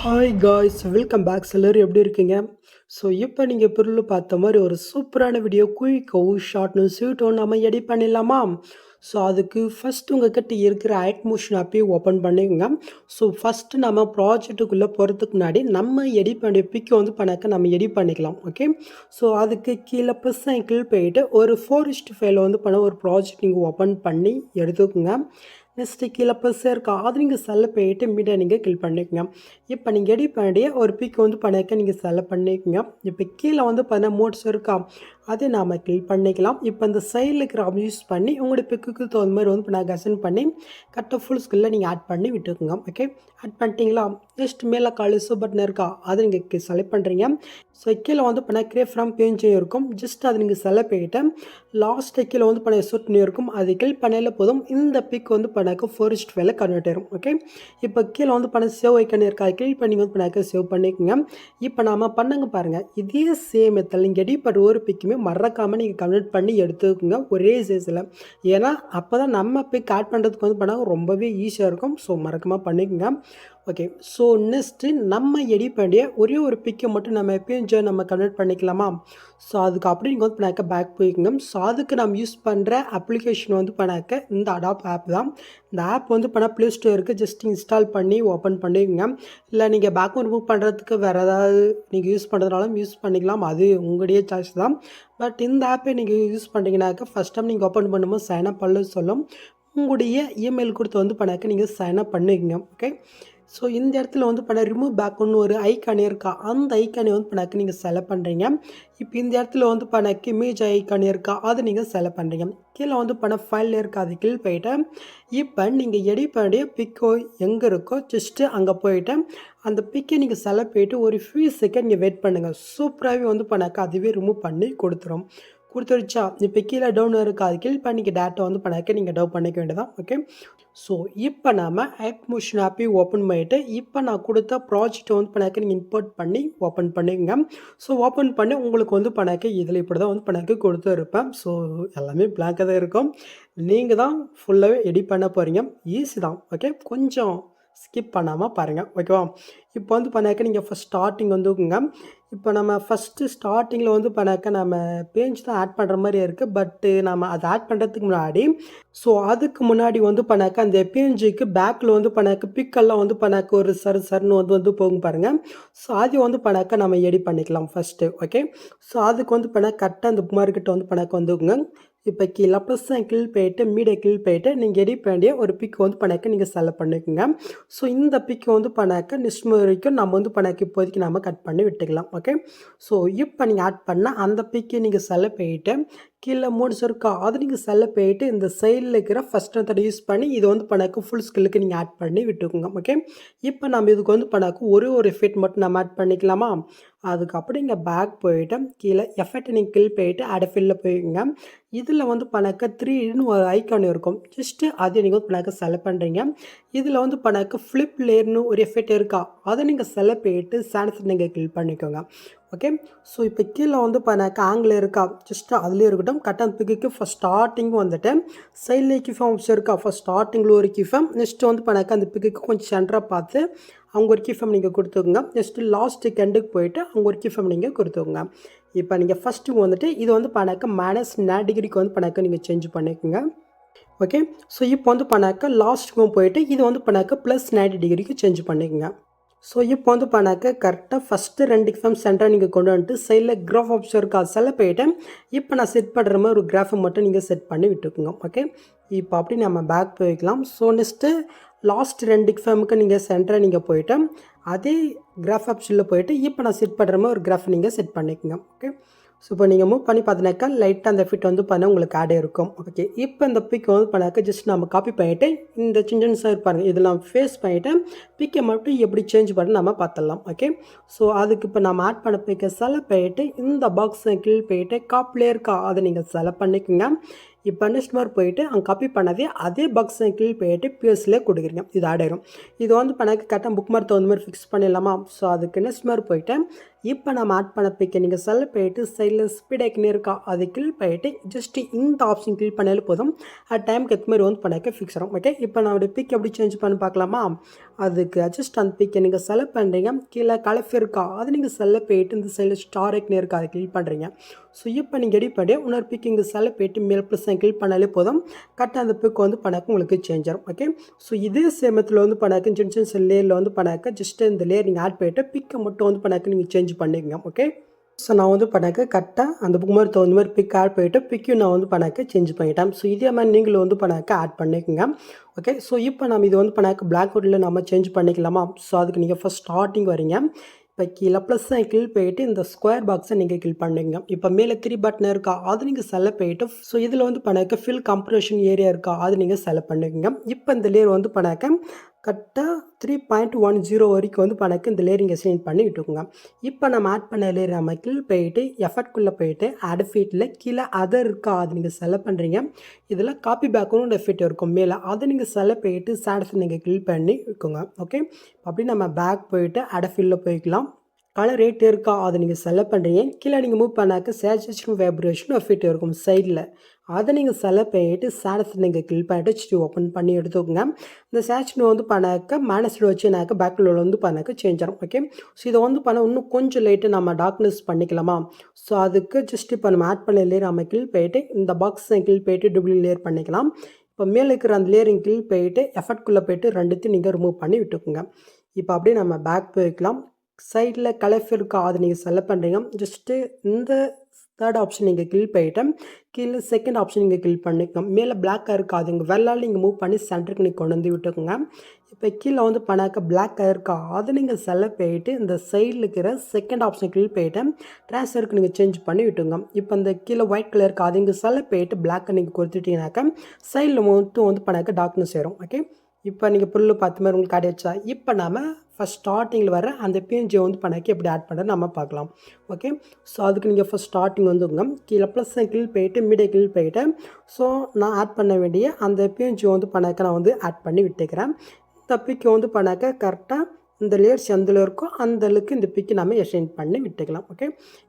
Hi guys welcome back எல்லோரும் எப்படி இருக்கீங்க? ஸோ இப்போ நீங்கள் பொருள் பார்த்த மாதிரி ஒரு சூப்பரான வீடியோ குயிக்கோ ஷார்ட்னு ஸ்வீட்டோ நம்ம எடிட் பண்ணிடலாமா? ஸோ அதுக்கு ஃபஸ்ட் உங்ககிட்ட இருக்கிற ஆக்ட் மோஷன் ஓப்பன் பண்ணிக்கோங்க. ஸோ ஃபஸ்ட்டு நம்ம ப்ராஜெக்ட்டுக்குள்ளே போகிறதுக்கு முன்னாடி நம்ம எடிட் பண்ணி பிக்கை வந்து பண்ணாக்க நம்ம எடிட் பண்ணிக்கலாம் ஓகே ஸோ அதுக்கு கீழே ப்ளஸ் கீழ் போயிட்டு ஒரு ஃபோரிஸ்ட் ஃபைலை வந்து பண்ண ஒரு ப்ராஜெக்ட் நீங்கள் ஓப்பன் பண்ணி எடுத்துக்கோங்க. நெக்ஸ்ட்டு கீழே ப்ளஸ் இருக்கா அது நீங்கள் செல்லை போயிட்டு மீடியா நீங்கள் கில் பண்ணிக்கோங்க. இப்போ நீங்கள் எடி பண்ணிய ஒரு பிக் வந்து பண்ணிக்க நீங்கள் செல்லை பண்ணிக்கோங்க. இப்போ கீழே வந்து பார்த்தீங்கன்னா மோட்ஸ் இருக்கா? அதை நாம் கிளிக் பண்ணிக்கலாம். இப்போ இந்த சைடில் இருக்கிற ஆப் யூஸ் பண்ணி உங்களோட பிக்குக்கு தகுந்த மாதிரி வந்து இப்போ நான் கசன் பண்ணி கரெக்டாக ஃபுல் ஸ்கில்ல நீங்கள் ஆட் பண்ணி விட்டுக்கோங்க. ஓகே ஆட் பண்ணிட்டீங்களா? ஜஸ்ட் மேலே காலிசோ பட்டன் இருக்கா? அதை நீங்கள் செலக்ட் பண்ணுறீங்க ஸோ கீழே வந்து பண்ண கிரே ஃப்ரம் பேஞ்சும் இருக்கும். ஜஸ்ட் அதை நீங்கள் செலக்ட் பண்ணிவிட்டு லாஸ்ட் கீழே வந்து பண்ண சொட்டுன்னு இருக்கும். அது கிளிக் பண்ணல போதும். இந்த பிக் வந்து பண்ணாக்க ஃபோரிஸ்ட் வேலை கன்வெர்ட் ஆயிரும். ஓகே இப்போ கீழே வந்து பண்ண சேவ் ஐக்கன் இருக்கா? கிளிக் பண்ணி வந்து பண்ணாக்க சேவ் பண்ணிக்கோங்க. இப்போ நாம் பண்ணுங்க பாருங்கள் இதே சேம் நீங்கள் எடி ஒரு பிக்குமே மறக்காமல் நீங்கள் கம்ப்ளீட் பண்ணி எடுத்துக்கோங்க. ஒரே சைஸில் ஏன்னா அப்போ தான் நம்ம போய் காட் பண்ணுறதுக்கு வந்து பண்ணால் ரொம்பவே ஈஸியாக இருக்கும். ஸோ மறக்காமல் பண்ணிக்கோங்க. ஓகே ஸோ நெக்ஸ்ட்டு நம்ம எடிட் பண்ணிய ஒரே ஒரு பிக்கை மட்டும் நம்ம எப்பயும் நம்ம கன்வெர்ட் பண்ணிக்கலாமா? ஸோ அதுக்கு அப்படி நீங்கள் வந்து பண்ணாக்க பேக் போய்க்குங்க. ஸோ அதுக்கு நம்ம யூஸ் பண்ணுற அப்ளிகேஷன் வந்து பண்ணாக்க இந்த அடாப் ஆப் தான். இந்த ஆப் வந்து பண்ணால் ப்ளே ஸ்டோருக்கு ஜஸ்ட் இன்ஸ்டால் பண்ணி ஓப்பன் பண்ணிக்கோங்க. இல்லை நீங்கள் பேக் ரிமூவ் பண்ணுறதுக்கு வேறு ஏதாவது நீங்கள் யூஸ் பண்ணுறதுனாலும் யூஸ் பண்ணிக்கலாம். அது உங்களுடைய சாய்ஸ் தான். பட் இந்த ஆப்பை நீங்கள் யூஸ் பண்ணிங்கனாக்கா ஃபஸ்ட் டைம் நீங்கள் ஓப்பன் பண்ணும்போது சைன் அப் பண்ண சொல்லும். உங்களுடைய இமெயில் கொடுத்து வந்து பண்ணாக்க நீங்கள் சைன் அப் பண்ணிக்கோங்க. ஓகே ஸோ இந்த இடத்துல வந்து பண்ண ரிமூவ் பேக்குன்னு ஒரு ஐக்கானே இருக்கா? அந்த ஐக்கானே வந்து பண்ணாக்க நீங்கள் செலக்ட் பண்ணுறீங்க இப்போ இந்த இடத்துல வந்து பண்ணாக்க இமேஜ் ஐக்கானே இருக்கா? அதை நீங்கள் செலக்ட் பண்ணுறீங்க கீழே வந்து பண்ண ஃபைல் இருக்கா? அது கீழ் போயிட்டு இப்போ நீங்கள் எடிட் பண்ணிய பிக்கோ எங்கே இருக்கோ ஜஸ்ட்டு அங்கே போயிட்டு அந்த பிக்கை நீங்கள் செலக்ட் போயிட்டு ஒரு ஃபியூ செகண்ட் நீங்கள் வெயிட் பண்ணுங்கள் சூப்பராகவே வந்து பண்ணாக்க அதுவே ரிமூவ் பண்ணி கொடுத்துரும். கொடுத்துருச்சா இப்போ கீழே டவுன் இருக்காது அது கீழ் பண்ணிக்க டேட்டா வந்து பண்ணாக்க நீங்கள் டவுன் பண்ணிக்க வேண்டியதான் ஓகே ஸோ இப்போ நாம் ஆப் மோஷன் ஓப்பன் பண்ணிவிட்டு இப்போ நான் கொடுத்த ப்ராஜெக்ட்டை வந்து பண்ணாக்க நீங்கள் இம்போர்ட் பண்ணி ஓப்பன் பண்ணிங்க ஸோ ஓப்பன் பண்ணி உங்களுக்கு வந்து பண்ணாக்க இதில் இப்படி தான் வந்து பண்ணாக்க கொடுத்து இருப்பேன் ஸோ எல்லாமே பிளாக்காக தான் இருக்கும். நீங்கள் தான் ஃபுல்லாகவே எடிட் பண்ண போகிறீங்க ஈஸி தான் ஓகே கொஞ்சம் ஸ்கிப் பண்ணாமல் பாருங்கள் ஓகேவா இப்போ வந்து பண்ணாக்க நீங்கள் ஃபஸ்ட் ஸ்டார்டிங் வந்துக்குங்க இப்போ நம்ம ஃபஸ்ட்டு ஸ்டார்டிங்கில் வந்து பண்ணாக்க நம்ம பேஞ்ச் தான் ஆட் பண்ணுற மாதிரி இருக்குது பட்டு நம்ம அதை ஆட் பண்ணுறதுக்கு முன்னாடி ஸோ அதுக்கு முன்னாடி வந்து பண்ணாக்க அந்த பேஞ்சுக்கு பேக்கில் வந்து பண்ணாக்க பிக்கெல்லாம் வந்து பண்ணாக்க ஒரு சர் சர்னு வந்து வந்து போகும் பாருங்கள் ஸோ அது வந்து பண்ணாக்க நம்ம எடி பண்ணிக்கலாம் ஃபஸ்ட்டு ஓகே ஸோ அதுக்கு வந்து பண்ண கரெக்டாக அந்த மார்க்கெட்டை வந்து பண்ணாக்க வந்துக்குங்க. இப்போ கீழே ப்ளஸ் போயிட்டு மீடியா கீழ் போயிட்டு நீங்கள் எடிட் வேண்டிய ஒரு பிக் வந்து பண்ணாக்க நீங்கள் செலக்ட் பண்ணிக்கோங்க. ஸோ இந்த பிக் வந்து பண்ணாக்க நெக்ஸ்ட் வரைக்கும் நம்ம வந்து பண்ணாக்க இப்போதைக்கு நம்ம கட் பண்ணி விட்டுக்கலாம் ஓகே ஸோ இப்போ நீங்கள் ஆட் பண்ணால் அந்த பிக்கை நீங்கள் செலக்ட் போயிட்டு கீழே மூணு இருக்கா அது நீங்கள் செல்ல போயிட்டு இந்த சைடில் இருக்கிற ஃபஸ்ட் மெத்தடை யூஸ் பண்ணி இது வந்து பணக்கு ஃபுல் ஸ்கில்லுக்கு நீங்கள் ஆட் பண்ணி விட்டுக்கோங்க ஓகே இப்போ நம்ம இதுக்கு வந்து பணக்கு ஒரே ஒரு எஃபெக்ட் மட்டும் நம்ம ஆட் பண்ணிக்கலாமா? அதுக்கப்புறம் இங்கே பேக் போயிட்டு கீழே எஃபெக்ட் நீங்கள் கில் போயிட்டு ஆட் ஃபில்லில் போய்க்குங்க. இதில் வந்து பண்ணாக்க த்ரீன்னு ஒரு ஐக்கான் இருக்கும். ஜஸ்ட்டு அதை நீங்கள் வந்து பண்ணாக்க செலக்ட் பண்ணுறீங்க இதில் வந்து பண்ணாக்க ஃப்ளிப் லேர்னு ஒரு எஃபெக்ட் இருக்கா? அதை நீங்கள் செலக்ட் போயிட்டு சான்ஸ் நீங்கள் கில் பண்ணிக்கோங்க. ஓகே ஸோ இப்போ கீழே வந்து பண்ணாக்க ஆங்கிள் இருக்கா? ஜஸ்ட் அதுலேயே இருக்கட்டும். கட்டன் பிக்கு ஃபஸ்ட் ஸ்டார்டிங் வந்துட்டு சைடில் கிஃபாம் இருக்கா? ஃபஸ்ட் ஸ்டார்டிங்கில் ஒரு கிஃபம் நெக்ஸ்ட்டு வந்து பண்ணாக்க அந்த பிக்கு கொஞ்சம் சென்டராக பார்த்து அவங்க ஒரு கிஃபம் நீங்கள் கொடுத்துக்கோங்க. நெக்ஸ்ட்டு லாஸ்ட்டு கெண்டுக்கு போயிட்டு அவங்க ஒரு கிஃபம் நீங்கள் கொடுத்துக்கோங்க. இப்போ நீங்கள் ஃபஸ்ட்டு வந்துட்டு இது வந்து பணக்க மைனஸ் நே டிகிரிக்கு வந்து பண்ணாக்க நீங்கள் சேஞ்ச் பண்ணிக்கோங்க. ஓகே ஸோ இப்போ வந்து பணக்க லாஸ்ட்டுக்கும் போயிட்டு இது வந்து பண்ணாக்க ப்ளஸ் நைன்டி டிகிரிக்கு சேஞ்ச் பண்ணிக்கோங்க. ஸோ இப்போ வந்து பண்ணாக்க கரெக்டாக ஃபஸ்ட்டு ரெண்டு எக்ஸாம் சென்டராக நீங்கள் கொண்டு வந்துட்டு சைடில் கிராஃப் ஆப்ஷன் இருக்கா செல்ல போயிட்டேன் இப்போ நான் செட் பண்ணுற மாதிரி ஒரு கிராஃபை மட்டும் நீங்கள் செட் பண்ணி விட்டுக்குங்க ஓகே இப்போ அப்படி நம்ம பேக் போய்க்கலாம். ஸோ நெக்ஸ்ட்டு லாஸ்ட் ரெண்டு எக்ஸாமுக்கு நீங்கள் சென்டராக நீங்கள் போயிட்டேன் அதே கிராஃப் ஆப்ஷனில் போயிட்டு இப்போ நான் செட் பண்ணுற மாதிரி ஒரு கிராஃப் நீங்கள் செட் பண்ணிக்கோங்க ஓகே ஸோ இப்போ நீங்கள் மூவ் பண்ணி பார்த்தினாக்கா லைட்டாக அந்த ஃபிட் வந்து பண்ண உங்களுக்கு ஆடே இருக்கும். ஓகே இப்போ இந்த பிக் வந்து பண்ணாக்க ஜஸ்ட் நம்ம காப்பி பண்ணிவிட்டு இந்த சின்ன இருப்பாங்க இதெல்லாம் ஃபேஸ் பண்ணிவிட்டு பிக்கை மட்டும் எப்படி சேஞ்ச் பண்ணி நம்ம பார்த்துடலாம். ஓகே ஸோ அதுக்கு இப்போ நம்ம ஆட் பண்ண பிக்கை செலக்ட் பண்ணிவிட்டு இந்த பாக்ஸை கீழ் போயிட்டு காப்பிலே இருக்கா அதை நீங்கள் செலக்ட் பண்ணிக்கோங்க. இப்போ நெக்ஸ்ட் மாதிரி போயிட்டு அங்கே காப்பி பண்ணதே அதே பக்ஸை கீழ் போயிட்டு பிஎஸ்சில் கொடுக்குறீங்க. இது ஆடிடும் இது வந்து பண்ணாக்க கரெக்டாக புக் மார்க் தகுந்த மாதிரி ஃபிக்ஸ் பண்ணிடலாமா? ஸோ அதுக்கு நெக்ஸ்ட் மாதிரி போயிட்டு இப்போ நம்ம ஆட் பண்ண பிக்கை நீங்கள் செல்ல போயிட்டு சைடில் ஸ்பீட் இருக்கா அது கிளிக் போயிட்டு ஜஸ்ட் இந்த ஆப்ஷன் கிளிக் பண்ணாலும் போதும். அது டைமுக்கு ஏற்ற மாதிரி வந்து பண்ணாக்க ஃபிக்ஸ் ஆகும் ஓகே இப்போ நான் பிக் எப்படி சேஞ்ச் பண்ணி பார்க்கலாமா? அதுக்கு அட்ஜஸ்ட் அந்த பிக்கை நீங்கள் செலக்ட் பண்ணுறீங்க கீழே கலஃப் இருக்கா அது நீங்கள் செல்ல போயிட்டு இந்த சைடில் ஸ்டார் ஐக்கன் இருக்கா அதை கிளிக் பண்ணுறீங்க ஸோ இப்போ நீங்கள் எடிட் பண்ணி இன்னொரு பிக் இங்கே செலக்ட் போயிட்டு மேல் ப்ளஸ் கிளிக் பண்ணாலே போதும். கரெக்டாக அந்த பிக் வந்து பண்ணாக்க உங்களுக்கு சேஞ்ச் ஆகும் ஓகே ஸோ இதே சேமத்தில் வந்து பண்ணாக்க சின்ன சின்ன லேயரில் வந்து பண்ணாக்க ஜஸ்ட் இந்த லேயர் நீங்கள் ஆட் போயிட்டு பிக்கை மட்டும் வந்து பண்ணாக்க நீங்கள் சேஞ்ச் பண்ணிக்கங்க ஓகே ஸோ நான் வந்து பண்ணாக்க கரெக்டாக அந்த புக் மாதிரி தகுந்த மாதிரி பிக் ஆட் பண்ணிவிட்டு பிக்கும் நான் வந்து பண்ணாக்க சேஞ்ச் பண்ணிட்டேன். ஸோ இதே மாதிரி நீங்களும் வந்து பண்ணாக்க ஆட் பண்ணிக்கோங்க ஓகே ஸோ இப்போ நம்ம இது வந்து பண்ணாக்க பிளாக் போர்டில் நம்ம சேஞ்ச் பண்ணிக்கலாமா? ஸோ அதுக்கு நீங்கள் ஃபஸ்ட் ஸ்டார்டிங் வரீங்க. இப்போ கீழே ப்ளஸ் சைக்கிள் போயிட்டு இந்த ஸ்கொயர் பாக்ஸை நீங்கள் கிளிக் பண்ணுங்க. இப்போ மேலே த்ரீ பட்டன் இருக்கா? அது நீங்கள் செலக்ட் போயிட்டு ஸோ இதில் வந்து பண்ணாக்க ஃபில் கம்ப்ரெஷன் ஏரியா இருக்கா? அது நீங்கள் செலக்ட் பண்ணுங்க இப்போ இந்த லேயர் வந்து பண்ணாக்க கரெக்டாக த்ரீ பாயிண்ட் ஒன் ஜீரோ வரைக்கும் வந்து பண்ணக்கு இந்த லேயரிங் இங்கே சேஞ்ச் பண்ணி விட்டுக்கோங்க இப்போ நம்ம ஆட் பண்ண லேயர் நம்ம கீழ் போயிட்டு எஃபர்ட்குள்ளே போயிட்டு ஆட் ஃபீட்டில் கீழே அதர் இருக்கா? அது நீங்கள் செலக்ட் பண்ணுறீங்க இதில் காப்பி பேக்கும் எஃபெக்ட் இருக்கும். மேலே அதை நீங்கள் செலக்ட் போயிட்டு சாட்ஸ் நீங்கள் கிளிக் பண்ணி வைக்கோங்க ஓகே அப்படி நம்ம பேக் போயிட்டு ஆட் ஃபீல்டில் போய்க்கலாம். கலர் ரேட் இருக்கா? அதை நீங்கள் செலக்ட் பண்ணுறீங்க கீழே நீங்கள் மூவ் பண்ணாக்க சேச்சுரேஷன் வைப்ரேஷன் எஃபெக்ட் இருக்கும் சைடில் அதை நீங்கள் செலக்ட் பண்ணிட்டு சேனஸ் நீங்கள் கிளிக் பண்ணிட்டு ஹெச்டி ஓப்பன் பண்ணி எடுத்துக்கோங்க. இந்த சேச்சுனு வந்து பண்ணாக்க மேனஸில் வச்சுனாக்க பேக்கில் வந்து பண்ணாக்க சேஞ்ச் ஆகும் ஓகே ஸோ இதை வந்து பண்ண இன்னும் கொஞ்சம் லைட்டு நம்ம டார்க்னஸ் பண்ணிக்கலாமா? ஸோ அதுக்கு ஜஸ்ட் இப்போ நம்ம ஆட் பண்ண லேயர் நம்ம கிளிக் போயிட்டு இந்த பாக்ஸை கிளிக் போயிட்டு டபுள் லேயர் பண்ணிக்கலாம். இப்போ மேலே இருக்கிற அந்த லேயரிங் கிளிக் போயிட்டு எஃபர்ட்குள்ளே போயிட்டு ரெண்டுத்தையும் நீங்கள் ரிமூவ் பண்ணி விட்டுக்கோங்க. இப்போ அப்படியே நம்ம பேக் போய்க்கலாம். சைடில் கலர் இருக்கா அதை நீங்கள் செலக்ட் பண்ணுறீங்க ஜஸ்ட்டு இந்த தேர்ட் ஆப்ஷன் நீங்கள் கிளிக் பண்ணிவிட்டு கீழே செகண்ட் ஆப்ஷன் நீங்கள் கிளிக் பண்ணிக்கோங்க. மேலே பிளாக் கலர் அது இங்கே வெள்ளால் நீங்கள் மூவ் பண்ணி சென்டருக்கு நீங்கள் கொண்டு வந்து விட்டுக்கோங்க. இப்போ கீழே வந்து பண்ணாக்க பிளாக் இருக்கா அதை நீங்கள் செலக்ட் போயிட்டு இந்த சைடில் இருக்கிற செகண்ட் ஆப்ஷன் கிளிக் போயிட்டு ட்ரான்ஸ்ஃபருக்கு நீங்கள் சேஞ்ச் பண்ணி விட்டுங்க இப்போ இந்த கீழே ஒயிட் கலர் இருக்காது இங்கே செலக்ட் போயிட்டு பிளாக்கை நீங்கள் கொடுத்துட்டீங்கனாக்கா சைடில் மட்டும் வந்து பண்ணாக்க டார்க்னஸ் வரும் ஓகே இப்போ நீங்கள் புல் பார்த்த மாதிரி உங்களுக்கு கிடைச்சா இப்போ நாம் ஃபஸ்ட் ஸ்டார்டிங்கில் வர அந்த பிஎன்ஜியை வந்து பண்ணாக்கி எப்படி ஆட் பண்ணுறது நம்ம பார்க்கலாம். ஓகே ஸோ அதுக்கு நீங்கள் ஃபஸ்ட் ஸ்டார்டிங் வந்துங்க கீழே ப்ளஸ் கீழ் போயிட்டு மீடியா கீழ் போயிட்டு ஸோ நான் ஆட் பண்ண வேண்டிய அந்த பிஎன்ஜியை வந்து பண்ணாக்க நான் வந்து ஆட் பண்ணி விட்டுக்கிறேன். இந்த பிக்கை வந்து பண்ணாக்க கரெக்டாக இந்த லேயர்ஸ் எந்தில் இருக்கோ அந்த அளவுக்கு இந்த பிக்கை நம்ம எக்ஸ்டெண்ட் பண்ணி விட்டுக்கலாம் ஓகே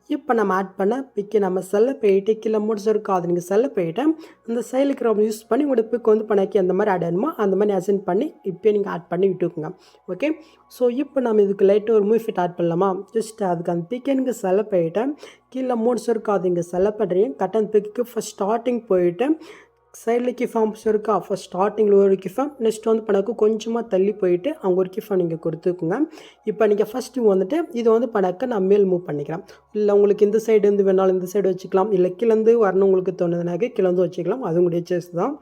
இப்போ நம்ம ஆட் பண்ண பிக்கை நம்ம செல்ல போயிட்டு கீழே முடிச்சிருக்கோம் அது நீங்கள் செல்ல போயிட்டு அந்த செயலுக்கு ரொம்ப யூஸ் பண்ணி உங்களோட பிக் வந்து பண்ணாக்கி அந்த மாதிரி ஆட் ஆகணுமோ அந்த மாதிரி அசைன் பண்ணி இப்போ நீங்கள் ஆட் பண்ணி விட்டுக்குங்க ஓகே ஸோ இப்போ நம்ம இதுக்கு லைட்டாக ஒரு மூவி ஃபிட் ஆட் பண்ணலாமா? ஜஸ்ட் அதுக்கு அந்த பிக்கை நீங்கள் செல்ல போயிட்டு கீழே மூட்ஸ் இருக்கோ அது இங்கே செல்ல பண்ணுறீங்க கட்டன் பிக்கு ஃபஸ்ட் ஸ்டார்டிங் போயிட்டு சைடில் கிஃபாம்ஸ் இருக்கா? ஃபஸ்ட் ஸ்டார்டிங்கில் ஒரு கிஃபாம் நெக்ஸ்ட் வந்து பணக்கு கொஞ்சமாக தள்ளி போயிட்டு அவங்க ஒரு கிஃபா நீங்கள் கொடுத்துக்குங்க. இப்போ நீங்கள் ஃபஸ்ட்டு வந்துட்டு இதை வந்து பணக்க நான் மேல் மூவ் பண்ணிக்கிறேன். இல்லை உங்களுக்கு இந்த சைடு இருந்து வேணாலும் இந்த சைடு வச்சுக்கலாம். இல்லை கிழந்து வரணும் உங்களுக்கு தோணுதுனாக்க கிளந்து வச்சுக்கலாம். அது உங்களுடைய சேஸ் தான்.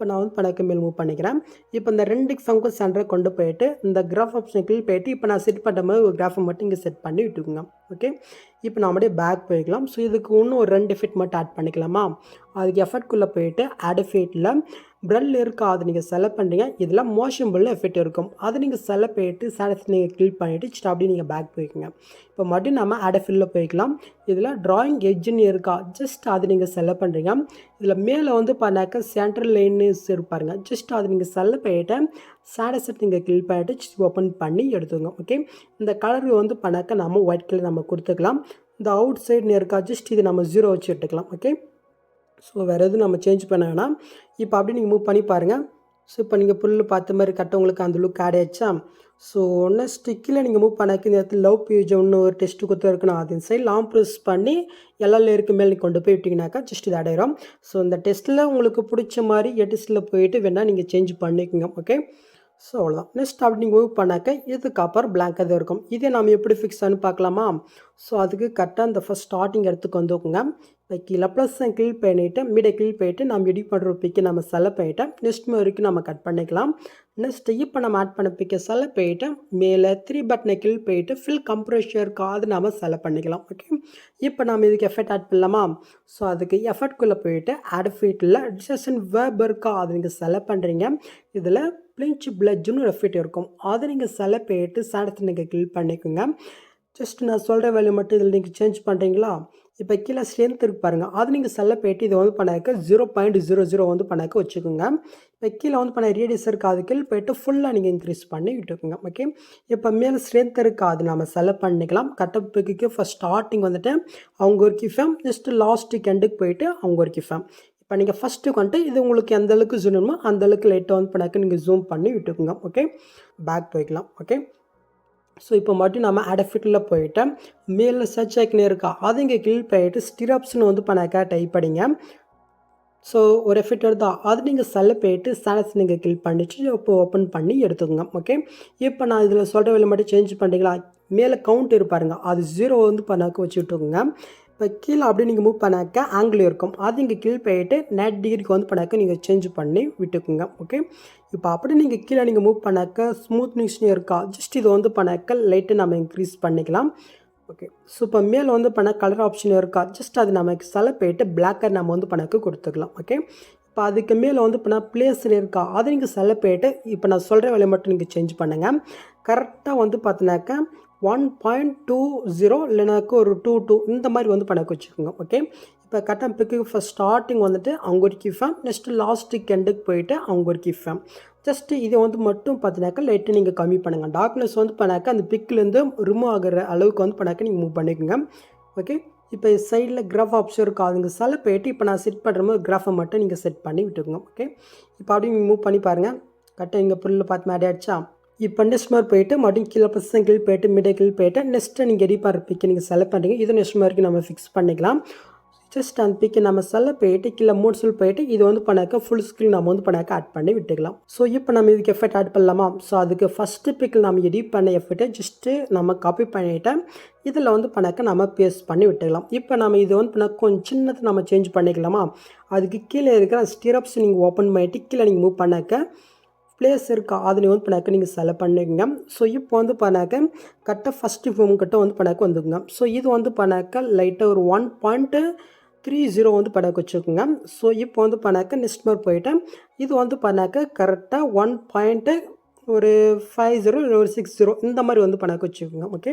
இப்போ நான் வந்து பணக்கு மேல் மூவ் பண்ணிக்கிறேன். இப்போ இந்த ரெண்டு ஃபங்கு சென்டரை கொண்டு போயிட்டு இந்த கிராஃப் ஆப்ஷன் கிளிக் போயிட்டு இப்போ நான் செட் பண்ணுற மாதிரி ஒரு கிராஃபை மட்டும் இங்கே செட் பண்ணி விட்டுக்குங்க. ஓகே இப்போ நான் அப்படியே பேக் போய்க்கலாம். ஸோ இதுக்கு இன்னும் ஒரு ரெண்டு எஃபெக்ட் மட்டும் ஆட் பண்ணிக்கலாமா? அதுக்கு எஃபர்ட்குள்ளே போயிட்டு ஆட் ஃபிட்டில் ப்ரெல் இருக்கா அதை நீங்கள் செலக்ட் பண்ணுறீங்க இதில் மோஷன் பில் எஃபெக்ட் இருக்கும். அதை நீங்கள் செலக்ட் போயிட்டு சேலஸ் நீங்கள் கிளிக் பண்ணிவிட்டு அப்படி நீங்கள் பேக் போய்க்குங்க. இப்போ மட்டும் நம்ம ஆட் ஃபில்லில் போய்க்கலாம். இதில் ட்ராயிங் எட்ஜுன்னு இருக்கா ஜஸ்ட் அது நீங்கள் செலக்ட் பண்ணுறீங்க இதில் மேலே வந்து பண்ணாக்க சென்ட்ரல் லைன்னு இருப்பாருங்க ஜஸ்ட் அது நீங்கள் செலக்ட் போயிட்டு சேடஸை நீங்கள் கிளிக் பண்ணிவிட்டு ஓப்பன் பண்ணி எடுத்துங்க ஓகே இந்த கலர் வந்து பண்ணாக்க நம்ம ஒயிட் கலர் நம்ம கொடுத்துக்கலாம். இந்த அவுட் சைடு இருக்கா ஜஸ்ட் இது நம்ம ஜீரோ வச்சு எடுத்துக்கலாம் ஓகே ஸோ வேறு எதுவும் நம்ம சேஞ்ச் பண்ண வேணாம். இப்போ அப்படி நீங்கள் மூவ் பண்ணி பாருங்கள் ஸோ இப்போ நீங்கள் புல்லு பார்த்த மாதிரி கட்டவங்களுக்கு அந்த லுக் ஆட் ஆயிடுச்சா? ஸோ ஒன்று ஸ்டிக்கில் நீங்கள் மூவ் பண்ணாக்கி இந்த இடத்துல லவ் பேஜ் ஒன்று ஒரு டெஸ்ட்டு கொடுத்து இருக்குன்னா அது சைட் லாங் ப்ரெஸ் பண்ணி எல்லா லேருக்கு மேலே நீங்கள் கொண்டு போய் விட்டிங்கனாக்கா ஜஸ்ட் இது அடையிறோம் ஸோ இந்த டெஸ்ட்டில் உங்களுக்கு பிடிச்ச மாதிரி எட்டிஸில் போயிட்டு வேணால் நீங்கள் சேஞ்ச் பண்ணிக்கோங்க ஓகே ஸோ அவ்வளோதான் நெக்ஸ்ட் அப்படி நீங்கள் மூவ் பண்ணாக்க இதுக்கப்புறம் பிளாங்காக தான் இருக்கும். இதே நம்ம எப்படி ஃபிக்ஸ் ஆனு பார்க்கலாமா? ஸோ அதுக்கு கரெக்டாக இந்த ஃபஸ்ட் ஸ்டார்டிங் இடத்துக்கு வந்துக்கோங்க. இப்போ கீழே ப்ளஸ் கிளிக் பண்ணிவிட்டு மீடியை கிளிக் பண்ணிவிட்டு நம்ம எடிட் பண்ணுற பிக்கை நம்ம செலக்ட் பண்ணிவிட்டு நெக்ஸ்ட் வரைக்கும் நம்ம கட் பண்ணிக்கலாம். நெக்ஸ்ட் இப்போ நம்ம ஆட் பண்ண பிக்கை செலக்ட் பண்ணிவிட்டு மேலே த்ரீ பட்டனை கிளிக் பண்ணிவிட்டு ஃபில் கம்ப்ரெஷர் நம்ம செலக்ட் பண்ணிக்கலாம். ஓகே இப்போ நம்ம இதுக்கு எஃபர்ட் ஆட் பண்ணலாமா? ஸோ அதுக்கு எஃபர்ட்குள்ளே போயிட்டு ஆட் ஃபீட்டில் டிசன் வேப் அது நீங்கள் செலக்ட் பண்ணுறீங்க இதில் பிளிஞ்ச் பிளட்ஜுன்னு ஒரு இருக்கும். அதை நீங்கள் செலக்ட் போயிட்டு சேடத்தை நீங்கள் கிளிக் பண்ணிக்கோங்க. ஜஸ்ட் நான் சொல்கிற வேல்யூ மட்டும் இதில் நீங்கள் சேஞ்ச் பண்ணுறீங்களா இப்போ கீழே ஸ்ட்ரென்த் இருக்கு பாருங்கள் அது நீங்கள் செல்ல போயிட்டு இதை வந்து பண்ணாக்க ஜீரோ பாயிண்ட் ஜீரோ ஜீரோ வந்து பண்ணாக்க வச்சுக்கோங்க. இப்போ கீழே வந்து பண்ண ரேடியஸ் இருக்காது அது கீழே போயிட்டு ஃபுல்லாக நீங்கள் இன்க்ரீஸ் பண்ணி விட்டுக்கோங்க. ஓகே இப்போ மேலே ஸ்ட்ரென்த் இருக்காது அது நம்ம செலக்ட் பண்ணிக்கலாம். கட்டப்புக்கு ஃபஸ்ட் ஸ்டார்டிங் வந்துட்டு அவங்க ஒரு கிஃபேம் ஜஸ்ட்டு லாஸ்ட்டு எண்டுக்கு போயிட்டு அவங்க ஒரு கிஃபேம் இப்போ நீங்கள் ஃபஸ்ட்டு வந்துட்டு இது உங்களுக்கு எந்த அளவுக்கு ஜூம் அந்த அளவுக்கு லைட்டாக வந்து பண்ணாக்க நீங்கள் ஜூம் பண்ணி விட்டுக்குங்க ஓகே பேக் போய்க்கலாம் ஓகே ஸோ இப்போ மட்டும் நம்ம அடஃபிட்டில் போயிட்டு மேலே சர்ச் ஐக்கனே இருக்கா அது இங்கே கிளிக் பண்ணிவிட்டு ஸ்டிராப்ஸ்னு வந்து பண்ணாக்கா டைப் பண்ணிங்க ஸோ ஒரு எஃபெக்ட் எடுத்தால் அது நீங்கள் செல்ல போயிட்டு ஸ்டானஸ் நீங்கள் கிளிக் பண்ணிட்டு இப்போ ஓப்பன் பண்ணி எடுத்துக்கோங்க ஓகே இப்போ நான் இதில் சொல்கிற வேலை மட்டும் சேஞ்ச் பண்ணிட்டீங்களா மேலே கவுண்ட் இருப்பாருங்க அது ஜீரோ வந்து பண்ணாக்க வச்சு விட்டுக்கோங்க. இப்போ கீழே அப்படி நீங்கள் மூவ் பண்ணாக்க ஆங்கிள் இருக்கும். அது இங்கே கீழ் போயிட்டு நெட் டிகிரிக்கு வந்து பண்ணாக்க நீங்கள் சேஞ்ச் பண்ணி விட்டுக்குங்க. ஓகே இப்போ அப்படி நீங்கள் கீழே நீங்கள் மூவ் பண்ணாக்க ஸ்மூத்னிங்ஸ்னு இருக்கா? ஜஸ்ட் இது வந்து பண்ணாக்க லைட்டை நம்ம இன்க்ரீஸ் பண்ணிக்கலாம். ஓகே ஸோ இப்போ மேலே வந்து பண்ண கலர் ஆப்ஷன் இருக்கா? ஜஸ்ட் அது நமக்கு செல போயிட்டு பிளாக்கர் நம்ம வந்து பண்ணாக்க கொடுத்துக்கலாம். ஓகே இப்போ அதுக்கு மேலே வந்து பண்ண பிளேஸில் இருக்கா? அதை நீங்கள் செல போயிட்டு இப்போ நான் சொல்கிற வேலையை மட்டும் நீங்கள் சேஞ்ச் பண்ணுங்கள் கரெக்டாக வந்து பார்த்தினாக்கா ஒன் பாயிண்ட் டூ ஜீரோ இல்லைனாக்கு ஒரு டூ டூ இந்த மாதிரி வந்து பண்ணக்க வச்சுக்கோங்க ஓகே இப்போ கட்டம் பிக்கு ஃபஸ்ட் ஸ்டார்டிங் வந்துட்டு அவங்க ஒரு கிஃபேம் நெக்ஸ்ட்டு லாஸ்ட்டுக்கு எண்டுக்கு போயிட்டு அவங்க ஒரு கிஃபேம் ஜஸ்ட்டு இதை வந்து மட்டும் பார்த்தினாக்கா லைட்டு நீங்கள் கம்மி பண்ணுங்கள் டார்க்னஸ் வந்து பண்ணாக்க அந்த பிக்லேருந்து ரிமூவ் ஆகிற அளவுக்கு வந்து பண்ணாக்க நீங்கள் மூவ் பண்ணிக்கோங்க ஓகே இப்போ சைடில் கிராஃப் ஆப்ஷன் இருக்கும் அதுங்க சில போயிட்டு இப்போ நான் செட் பண்ணுற மாதிரி கிராஃபை மட்டும் நீங்கள் செட் பண்ணி விட்டுக்கோங்க ஓகே இப்போ அப்படியே நீங்கள் மூவ் பண்ணி பாருங்கள் கரெக்டாக இங்கே புல்லில் பார்த்து மாதிரி இப்போ நெக்ஸ்ட் மார்க் போயிட்டு மறுபடியும் கீழே பசங்க கீழ் போயிட்டு மிடை கீழ் போயிட்டு நெக்ஸ்ட்டு நீங்கள் ரீபார் பண்ணுற பிக்கை நீங்கள் செலக்ட் பண்ணுறீங்க இது நெக்ஸ்ட் மார்க்கு நம்ம ஃபிக்ஸ் பண்ணிக்கலாம். ஜஸ்ட் அந்த பிக்கை நம்ம செல்ல போயிட்டு கீழே மூணு சொல் போயிட்டு இது வந்து பண்ணாக்க ஃபுல் ஸ்க்ரீன் நம்ம வந்து பண்ணாக்க ஆட் பண்ணி விட்டுக்கலாம். ஸோ இப்போ நம்ம இதுக்கு எஃபெக்ட் ஆட் பண்ணலாமா? ஸோ அதுக்கு ஃபஸ்ட்டு பிக்கில் நம்ம எடிட் பண்ண எஃபெக்ட்டை ஜஸ்ட்டு நம்ம காப்பி பண்ணிவிட்டு இதில் வந்து பண்ணாக்க நம்ம பேஸ்ட் பண்ணி விட்டுக்கலாம். இப்போ நம்ம இது வந்து பண்ண கொஞ்சம் சின்னதை நம்ம சேஞ்ச் பண்ணிக்கலாமா? அதுக்கு கீழே இருக்கிற ஸ்டிரப்ஸ் நீங்கள் ஓப்பன் பண்ணிட்டு கீழே நீங்கள் மூவ் பண்ணாக்க பிளேஸ் இருக்கா அது வந்து பண்ணாக்க நீங்கள் செலக்ட் பண்ணிக்கோங்க ஸோ இப்போ வந்து பண்ணாக்க கரெக்டாக ஃபஸ்ட்டு ஃபோம் கிட்ட வந்து பண்ணாக்க வந்துக்குங்க. ஸோ இது வந்து பண்ணாக்க லைட்டாக ஒரு ஒன் பாயிண்ட்டு த்ரீ ஜீரோ வந்து பணக்க வச்சுக்கோங்க. ஸோ இப்போ வந்து பண்ணாக்க நெக்ஸ்ட் மார்க் போயிட்டேன் இது வந்து பண்ணாக்க கரெக்டாக ஒன் பாயிண்ட்டு ஒரு ஃபைவ் ஜீரோ இல்லை ஒரு சிக்ஸ் ஜீரோ இந்த மாதிரி வந்து பண்ணாக்க வச்சுக்கோங்க. ஓகே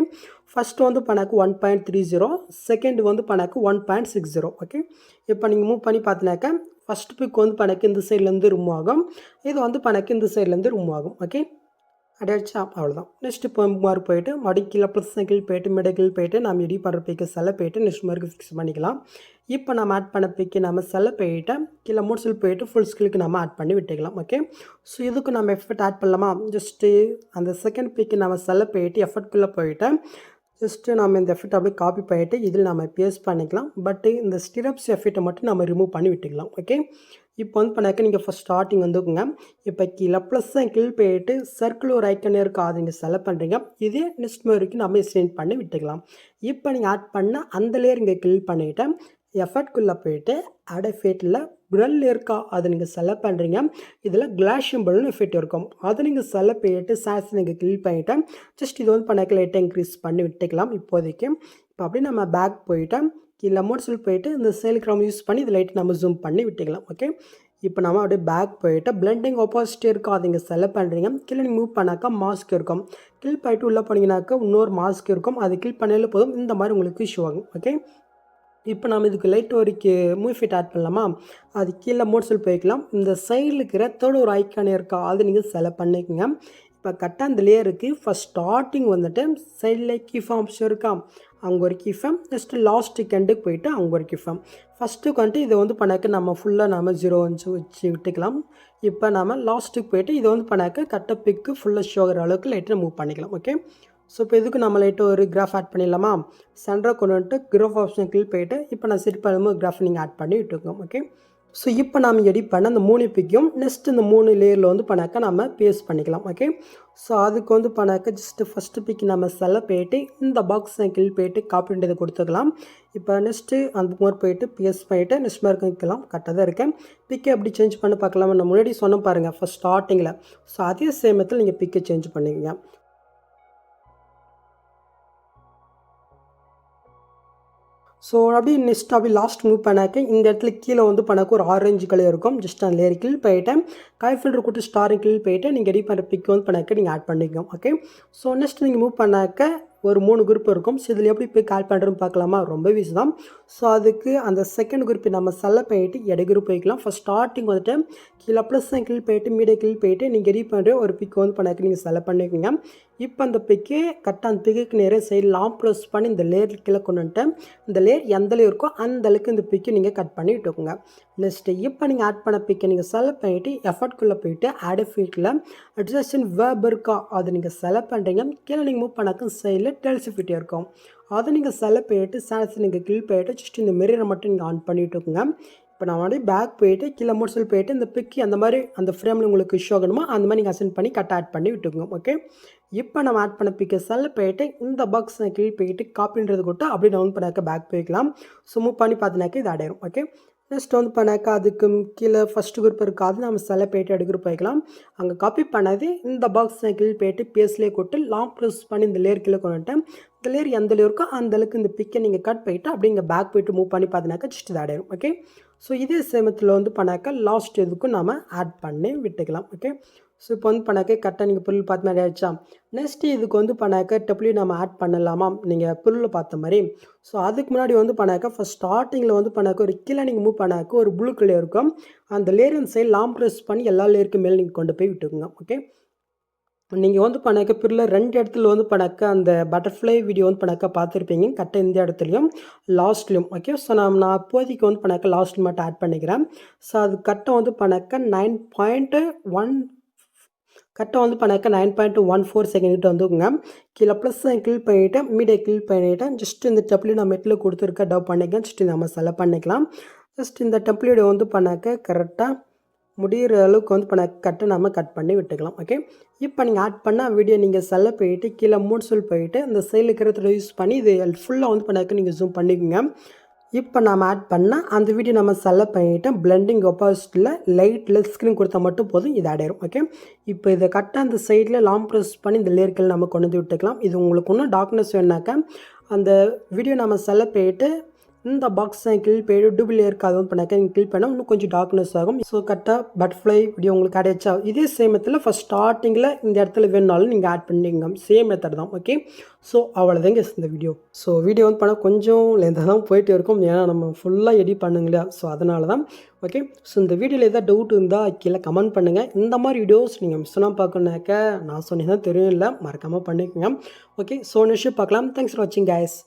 ஃபஸ்ட்டு வந்து பணக்கு one point three zero second வந்து பணக்கு one point six zero okay இப்போ நீங்கள் மூவ் பண்ணி பார்த்தினாக்கா ஃபஸ்ட் பிக் வந்து பணக்கு இந்த சைட்லேருந்து ரிமூவ் ஆகும் இது வந்து பணக்கு இந்த சைட்லேருந்து ரிமூவ் ஆகும் ஓகே அடையாச்சா? அவ்வளோதான் நெக்ஸ்ட் இப்போ மார்க் போயிட்டு மடி கீழே ப்ளஸ் கீழ் போயிட்டு மிடக்கில் போயிட்டு நம்ம இடி படுற பிக்கு செல்ல போயிட்டு நெக்ஸ்ட் மார்க்கு ஃபிக்ஸ் பண்ணிக்கலாம். இப்போ நம்ம ஆட் பண்ண பிக்கு நம்ம செல்ல போயிட்டு கீழே மூட்ஸில் போயிட்டு ஃபுல் ஸ்கிலுக்கு நம்ம ஆட் பண்ணி விட்டுக்கலாம். ஓகே ஸோ இதுக்கு நம்ம எஃபர்ட் ஆட் பண்ணலாமா? ஜஸ்ட்டு அந்த செகண்ட் பிக்கு நம்ம செல்ல போயிட்டு எஃபர்ட்குள்ளே போயிட்டு ஜஸ்ட்டு நம்ம இந்த எஃபெக்ட் அப்படியே காப்பி பண்ணிவிட்டு இதில் நம்ம பேஸ்ட் பண்ணிக்கலாம். பட்டு இந்த ஸ்டிரப்ஸ் எஃபெக்ட்டை மட்டும் நம்ம ரிமூவ் பண்ணி விட்டுக்கலாம். ஓகே இப்போ வந்து பண்ணாக்க நீங்கள் ஃபஸ்ட் ஸ்டார்டிங் வந்துக்குங்க. இப்போ கீழே ப்ளஸ் கீழ் போயிட்டு சர்க்கிள் ஒரு ஐக்கன் இருக்கா அதை நீங்கள் செலக்ட் பண்ணுறீங்க இதே நெக்ஸ்ட் வரைக்கும் நம்ம எக்ஸ்டெண்ட் பண்ணி விட்டுக்கலாம். இப்போ நீங்கள் ஆட் பண்ண அந்த லேயர் இங்கே கிளிக் பண்ணிவிட்டு எஃபர்ட்குள்ளே போயிட்டு அடஃபேட்டில் ப்ரல் இருக்கா அதை நீங்கள் செலக்ட் பண்ணுறீங்க இதில் கிளாஸ் சிம்பிள்னு எஃபெக்ட் இருக்கும். அதை நீங்கள் செலக்ட் பண்ணிட்டு சாஸ் நீங்கள் கிளிக் பண்ணிவிட்டேன் ஜஸ்ட் இது வந்து பண்ணாக்க லைட்டாக இன்க்ரீஸ் பண்ணி விட்டுக்கலாம் இப்போதைக்கு. இப்போ அப்படியே நம்ம பேக் போயிட்டேன் கீழே சொல்லி போயிட்டு இந்த சேல் நம்ம யூஸ் பண்ணி இது லைட்டு நம்ம ஜூம் பண்ணி விட்டுக்கலாம் ஓகே இப்போ நம்ம அப்படியே பேக் போயிட்டு பிளண்டிங் ஆப்போசிட்டே இருக்கும் அதை நீங்கள் செலக்ட் பண்ணுறீங்க கீழே நீங்கள் மூவ் பண்ணாக்கா மாஸ்க் இருக்கும். கில் போயிட்டு உள்ளே போனீங்கன்னாக்கா இன்னொரு மாஸ்க் இருக்கும். அது கில் பண்ணாலே போதும். இந்த மாதிரி உங்களுக்கு இஷ்யூ ஆகும் ஓகே இப்போ நம்ம இதுக்கு லைட் வரைக்கு மூவி ஃபிட் ஆட் பண்ணலாமா? அது கீழே மோட்ஸில் போய்க்கலாம். இந்த சைடில் இருக்கிற தேர்ட் ஒரு ஐக்கானே இருக்கா? அது நீங்கள் செலக்ட் பண்ணிக்கோங்க. இப்போ கரெக்டாக அந்த லேயருக்கு ஃபஸ்ட் ஸ்டார்டிங் வந்துட்டு சைடில் கீஃபாம் ஆப்ஷன் இருக்கா? அங்கே ஒரு கீஃபம் நெக்ஸ்ட்டு லாஸ்ட் கெண்டுக்கு போயிட்டு அங்கே ஒரு கீஃபம் ஃபஸ்ட்டுக்கு வந்துட்டு இதை வந்து பண்ணாக்க நம்ம ஃபுல்லாக நம்ம ஜீரோ வச்சு வச்சு விட்டுக்கலாம். இப்போ நம்ம லாஸ்ட்டுக்கு போயிட்டு இதை வந்து பண்ணாக்க கட்ட பிக்கு ஃபுல்லாக ஷோகிற அளவுக்கு லைட்டாக மூவ் பண்ணிக்கலாம். ஓகே ஸோ இப்போ இதுக்கு நம்ம லைட்டாக ஒரு கிராஃப் ஆட் பண்ணிடலாமா? சென்டராக கொண்டு வந்துட்டு கிராஃப் ஆப்ஷன் கிளிக் போயிட்டு இப்போ நான் செட் கிராஃப் நீங்கள் ஆட் பண்ணி இருக்கோம் ஓகே ஸோ இப்போ நாம் எடிட் பண்ண அந்த மூணு பிக்கும் நெக்ஸ்ட் இந்த மூணு லேயரில் வந்து பண்ணாக்க நம்ம பேஸ்ட் பண்ணிக்கலாம் ஓகே ஸோ அதுக்கு வந்து பண்ணாக்க ஜஸ்ட்டு ஃபஸ்ட்டு பிக் நம்ம செல போயிட்டு இந்த பாக்ஸ் கில் போயிட்டு காப்பின்றதை கொடுத்துக்கலாம். இப்போ நெக்ஸ்ட்டு அந்த புக் மாதிரி போயிட்டு பிஎஸ் பண்ணிவிட்டு நெக்ஸ்ட் மார்க் வைக்கலாம் கரெக்டாக தான் இருக்கேன். பிக்கை எப்படி சேஞ்ச் பண்ணி பார்க்கலாம் நான் முன்னாடி சொன்ன பாருங்கள் ஃபஸ்ட் ஸ்டார்டிங்கில் ஸோ அதே சேமத்தில் நீங்கள் பிக்கை சேஞ்ச் பண்ணிக்கங்க. ஸோ அப்படியே நெக்ஸ்ட் அப்படியே லாஸ்ட் மூவ் பண்ணாக்க இந்த இடத்துல கீழே வந்து பண்ணாக்க ஒரு ஆரஞ்சு கலர் இருக்கும். ஜஸ்ட் அந்த லேயர் கீழ் போயிட்டேன். காய் ஃபில்டர் கொடுத்து ஸ்டாரிங் கீழ் போயிட்டு நீங்கள் ரெடி பண்ணுற பிக் வந்து பண்ணாக்க நீங்கள் ஆட் பண்ணிக்கோங்க ஓகே ஸோ நெக்ஸ்ட் நீங்கள் மூவ் பண்ணாக்க ஒரு மூணு குரூப் இருக்கும். ஸோ இதில் எப்படி போய் கால் பண்ணுறதுன்னு பார்க்கலாமா? ரொம்ப ஈஸி தான். ஸோ அதுக்கு அந்த செகண்ட் குரூப் நம்ம செல்ல போயிட்டு எடை குரூப் போய்க்கலாம். ஃபஸ்ட் ஸ்டார்டிங் வந்துட்டு கீழே ப்ளஸ் கீழ் போயிட்டு மீடிய கீழ் போயிட்டு நீங்கள் ரெடி பண்ணுற ஒரு பிக் வந்து பண்ணாக்க நீங்கள் செலக்ட் பண்ணிக்கோங்க. இப்போ அந்த பிக்கு கரெக்டாக அந்த பிக்குக்கு நேரே சைடு லாம் ப்ளஸ் பண்ணி இந்த லேயர் கீழே கொண்டு வந்துட்டு இந்த லேயர் எந்த லேயர் இருக்கோ அந்த அளவுக்கு இந்த பிக்கை நீங்கள் கட் பண்ணி விட்டுக்கோங்க. நெக்ஸ்ட்டு இப்போ நீங்கள் ஆட் பண்ண பிக்கை நீங்கள் செலக்ட் பண்ணிவிட்டு எஃபர்ட்குள்ளே போயிட்டு ஆட் ஃபீட்டில் அட்ஜஸ்டன் வேர்ப் இருக்கா அதை நீங்கள் செலக்ட் பண்ணுறீங்க. கீழே நீங்கள் மூவ் பண்ணக்கும் சைடில் டெல்சிஃபிட்டி இருக்கும். அதை நீங்கள் செலக்ட் பண்ணிவிட்டு சேனல்ஸ் நீங்கள் கில் பண்ணிவிட்டு ஜஸ்ட் இந்த மிரரை மட்டும் நீங்கள் ஆன் பண்ணிவிட்டுக்கோங்க இப்போ நான் வந்து பேக் போயிட்டு கீழே முடிச்சல் போயிட்டு இந்த பிக்கி அந்த மாதிரி அந்த ஃப்ரேமில் உங்களுக்கு இஷ்யூ ஆகணுமோ அந்த மாதிரி நீங்கள் அசென்ட் பண்ணி கட் ஆட் பண்ணி விட்டுக்கோங்க ஓகே இப்போ நம்ம ஆட் பண்ண பிக்கை போயிட்டு இந்த பாக்ஸ் நான் கீழே போயிட்டு காப்பின்றது கூட அப்படியே டவுன் பண்ணாக்க பேக் போய்க்கலாம். ஸோ மூவ் பண்ணி பார்த்தினாக்க இது அடையும் ஓகே நெக்ஸ்ட் வந்து பண்ணாக்கா அதுக்கு கீழே ஃபஸ்ட்டு குரூப் இருக்காது நம்ம செல போயிட்டு எடுக்கிற போய்க்கலாம். அங்கே காப்பி பண்ணது இந்த பாக்ஸ் நான் போயிட்டு பேஸ்லேயே கொட்டு லாங் ப்ரெஸ் பண்ணி இந்த லேயர் கீழே கொண்டு இந்த லேயர் எந்த லேயர் இருக்கோ அந்த அளவுக்கு இந்த பிக்கை நீங்கள் கட் போயிட்டு அப்படியே இங்கே பேக் போயிட்டு மூவ் பண்ணி பார்த்தினாக்கா ஜஸ்ட் இது அடையும் ஓகே ஸோ இதே சேமத்தில் வந்து பண்ணாக்கா லாஸ்ட் இதுக்கும் நம்ம ஆட் பண்ணி விட்டுக்கலாம் ஓகே ஸோ இப்போ வந்து பண்ணாக்க கரெக்டாக நீங்கள் புல் பார்த்த மாதிரி ஆயிடுச்சா? நெக்ஸ்ட்டு இதுக்கு வந்து பண்ணாக்க டபுள்யூ நம்ம ஆட் பண்ணலாமா? நீங்கள் புல்லில் பார்த்த மாதிரி. ஸோ அதுக்கு முன்னாடி வந்து பண்ணாக்க ஃபஸ்ட் ஸ்டார்டிங்கில் வந்து பண்ணாக்க ஒரு கீழே நீங்கள் மூவ் பண்ணாக்க ஒரு ப்ளூ கலர் இருக்கும். அந்த லேயர் சைடு லாம் ப்ரெஸ் பண்ணி எல்லா லேயருக்கும் மேலே நீங்கள் கொண்டு போய் விட்டுக்குங்க ஓகே நீங்கள் வந்து பண்ணாக்க பிரில் ரெண்டு இடத்துல வந்து பண்ணாக்க அந்த பட்டர்ஃப்ளை வீடியோ வந்து பண்ணாக்க பார்த்துருப்பீங்க. கரெக்டாக இந்த இடத்துலையும் லாஸ்ட்லையும் ஓகே ஸோ நான் நான் அப்போதைக்கு வந்து பண்ணாக்க லாஸ்ட்ல மட்டும் ஆட் பண்ணிக்கிறேன். ஸோ அது கரெக்டாக வந்து பண்ணாக்க நைன் பாயிண்ட்டு ஒன் கரெக்டாக வந்து பண்ணாக்க nine point one four second வந்துக்குங்க. கீழே ப்ளஸ் கிளிக் பண்ணிவிட்டு மீடியா கிளிக் பண்ணிவிட்டேன் ஜஸ்ட் இந்த டெப்ளேட் நான் மெட்டில் கொடுத்துருக்க டவ் பண்ணிக்கேன் ஜஸ்ட் நம்ம செலக்ட் பண்ணிக்கலாம். ஜஸ்ட் இந்த டெப்ளேட் வந்து பண்ணாக்க கரெக்டாக முடிகிற அளவுக்கு வந்து பண்ண கட்டை நம்ம கட் பண்ணி விட்டுக்கலாம் ஓகே இப்போ நீங்கள் ஆட் பண்ணால் வீடியோ நீங்கள் செல்ல போயிட்டு கீழே மூணு சொல் போயிட்டு அந்த சைடில் இருக்கிறத யூஸ் பண்ணி இது ஃபுல்லாக வந்து பண்ணாக்க நீங்கள் ஜூம் பண்ணிக்கோங்க. இப்போ நம்ம ஆட் பண்ணால் அந்த வீடியோ நம்ம செல்ல பண்ணிட்டு பிளெண்டிங் ஒப்பாசிட்டியில் லைட்டில் ஸ்க்ரீன் கொடுத்தா மட்டும் போதும் இது அடையிடும் ஓகே இப்போ இதை கரெக்டாக அந்த சைடில் லாங் ப்ரெஸ் பண்ணி இந்த லேர்கள் நம்ம கொண்டு வந்து விட்டுக்கலாம். இது உங்களுக்கு ஒன்றும் டார்க்னஸ் வேணாக்கா அந்த வீடியோ நம்ம செல்ல போயிட்டு இந்த பாக்ஸ் கிளிக் போய்ட்டு டூபிள் இருக்காது வந்து பண்ணாக்க நீங்கள் கிளிக் பண்ணால் இன்னும் கொஞ்சம் டார்க்னஸ் ஆகும். ஸோ கரெக்டாக பட்டர்ஃப்ளை வீடியோ உங்களுக்கு அடைச்சா இதே சேம் மெத்தில் ஃபஸ்ட் ஸ்டார்டிங்கில் இந்த இடத்துல வேணுனாலும் நீங்கள் ஆட் பண்ணிங்க சேம் மெத்தட் தான் ஓகே ஸோ அவ்வளோதாங்க இந்த வீடியோ ஸோ வீடியோ வந்து பண்ணால் கொஞ்சம் லெந்தாக தான் போயிட்டு இருக்கும். ஏன்னா நம்ம ஃபுல்லாக எடிட் பண்ணுங்களா ஸோ அதனால தான் ஓகே ஸோ இந்த வீடியோவில் எதாவது டவுட் இருந்தால் கீழே கமெண்ட் பண்ணுங்கள் இந்த மாதிரி வீடியோஸ் நீங்கள் மிஸ் பார்க்கணுனாக்க நான் சொன்னீங்கன்னா தெரியும் இல்லை மறக்காமல் பண்ணிக்கோங்க. ஓகே ஸோ நிஷயம் பார்க்கலாம். தேங்க்ஸ் ஃபார் வாட்சிங் கேஸ்